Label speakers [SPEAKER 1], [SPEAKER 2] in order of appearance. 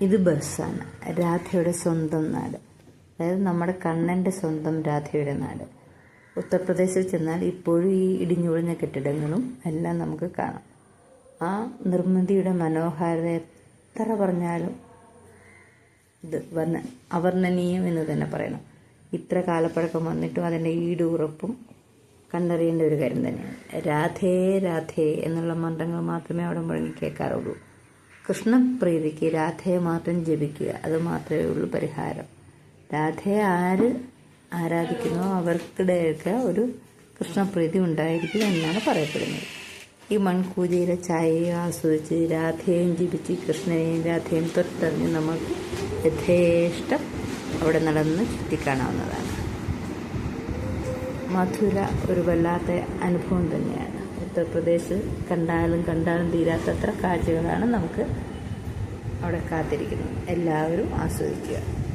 [SPEAKER 1] ഇത് ബസ്സാണ്. രാധയുടെ സ്വന്തം നാട്. അതായത് നമ്മുടെ കണ്ണന്റെ സ്വന്തം രാധയുടെ നാട്. ഉത്തർപ്രദേശിൽ ചെന്നാൽ ഇപ്പോഴും ഈ ഇടിഞ്ഞുപൊളിഞ്ഞ കെട്ടിടങ്ങളും എല്ലാം നമുക്ക് കാണാം. ആ നിർമ്മിതിയുടെ മനോഹാരിത എത്ര പറഞ്ഞാലും ഇത് വർണ അവർണനീയം എന്ന് തന്നെ പറയണം. ഇത്ര കാലപ്പഴക്കം വന്നിട്ടും അതിന്റെ ഈടുറപ്പും കണ്ടറിയേണ്ട ഒരു കാര്യം തന്നെയാണ്. രാധേ രാധേ എന്നുള്ള മന്ത്രങ്ങൾ മാത്രമേ അവിടെ മുഴങ്ങി കേൾക്കാറുള്ളൂ. കൃഷ്ണപ്രീതിക്ക് രാധയെ മാത്രം ജപിക്കുക. അത് മാത്രമേ ഉള്ളൂ പരിഹാരം. രാധയെ ആര് ആരാധിക്കുന്നോ അവർക്കിടെയൊക്കെ ഒരു കൃഷ്ണപ്രീതി ഉണ്ടായിരിക്കും എന്നാണ് പറയപ്പെടുന്നത്. ഈ മൺകൂജയിലെ ചായയെ ആസ്വദിച്ച് രാധയെയും ജപിച്ച് കൃഷ്ണനെയും രാധയെയും തൊട്ടറിഞ്ഞ് നമുക്ക് യഥേഷ്ടം അവിടെ നടന്ന് ചുറ്റിക്കാണാവുന്നതാണ്. മധുര ഒരു വല്ലാത്ത അനുഭവം തന്നെയാണ്. ഉത്തർപ്രദേശ് കണ്ടാലും കണ്ടാലും തീരാത്തത്ര കാഴ്ചകളാണ് നമുക്ക് അവിടെ കാത്തിരിക്കുന്നത്. എല്ലാവരും ആസ്വദിക്കുക.